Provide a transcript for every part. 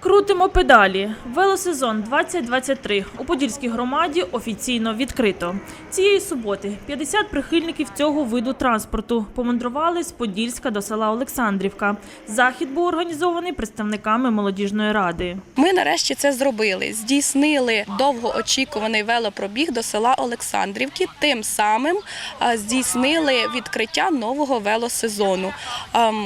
Крутимо педалі. Велосезон 2023 у Подільській громаді офіційно відкрито. Цієї суботи 50 прихильників цього виду транспорту помандрували з Подільська до села Олександрівка. Захід був організований представниками молодіжної ради. Ми нарешті це зробили. Здійснили довгоочікуваний велопробіг до села Олександрівки. Тим самим здійснили відкриття нового велосезону.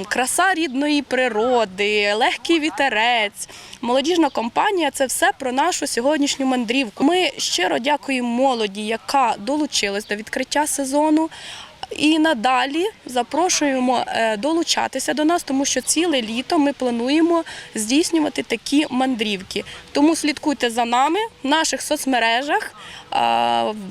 Краса рідної природи, легкий вітерець. Молодіжна компанія це все про нашу сьогоднішню мандрівку. Ми щиро дякуємо молоді, яка долучилась до відкриття сезону. І надалі запрошуємо е, долучатися до нас, тому що ціле літо ми плануємо здійснювати такі мандрівки. Тому слідкуйте за нами в наших соцмережах,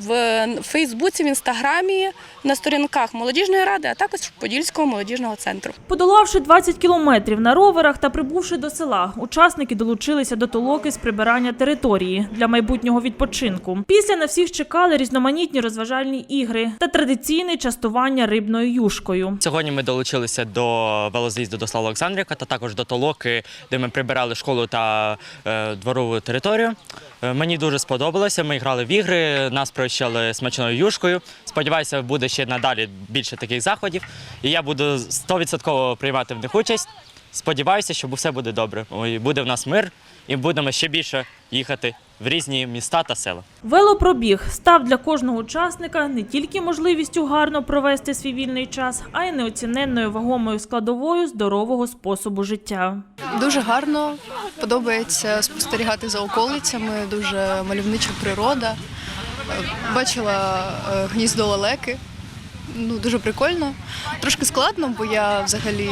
в Фейсбуці, в Інстаграмі, на сторінках молодіжної ради, а також Подільського молодіжного центру. Подолавши 20 кілометрів на роверах та прибувши до села, учасники долучилися до толоки з прибирання території для майбутнього відпочинку. Після на всіх чекали різноманітні розважальні ігри та традиційне частування рибною юшкою. Сьогодні ми долучилися до велоз'їзду до Слава Олександрівка та також до толоки, де ми прибирали школу та е, дворову територію. Е, мені дуже сподобалося. Ми грали в ігри, нас прощали смачною юшкою. Сподіваюся, буде ще надалі більше таких заходів. І я буду 100% приймати в них участь. Сподіваюся, що все буде добре. Ой, Буде в нас мир і будемо ще більше їхати в різні міста та села. Велопробіг став для кожного учасника не тільки можливістю гарно провести свій вільний час, а й неоціненною вагомою складовою здорового способу життя. Дуже гарно, подобається спостерігати за околицями, дуже мальовнича природа. Е, Бачила е, гніздо лелеки. Ну, дуже прикольно. Трошки складно, бо я взагалі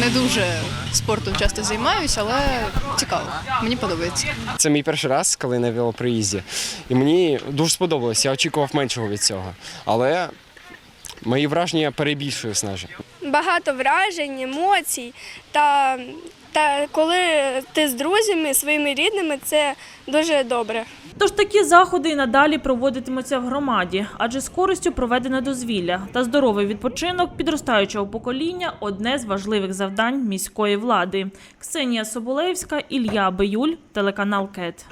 не дуже спортом часто займаюся, але цікаво. Мені подобається. Це мій перший раз, коли на велоприїзді. І мені дуже сподобалось. Я очікував меншого від цього. Але мої враження перебільшую снаже. багато вражень, емоцій. Та, та коли ти з друзями, своїми рідними, це дуже добре. Тож такі заходи і надалі проводитимуться в громаді, адже з користю проведене дозвілля та здоровий відпочинок підростаючого покоління одне з важливих завдань міської влади. Ксенія Соболевська, Ілля Биюль, телеканал КЕТ.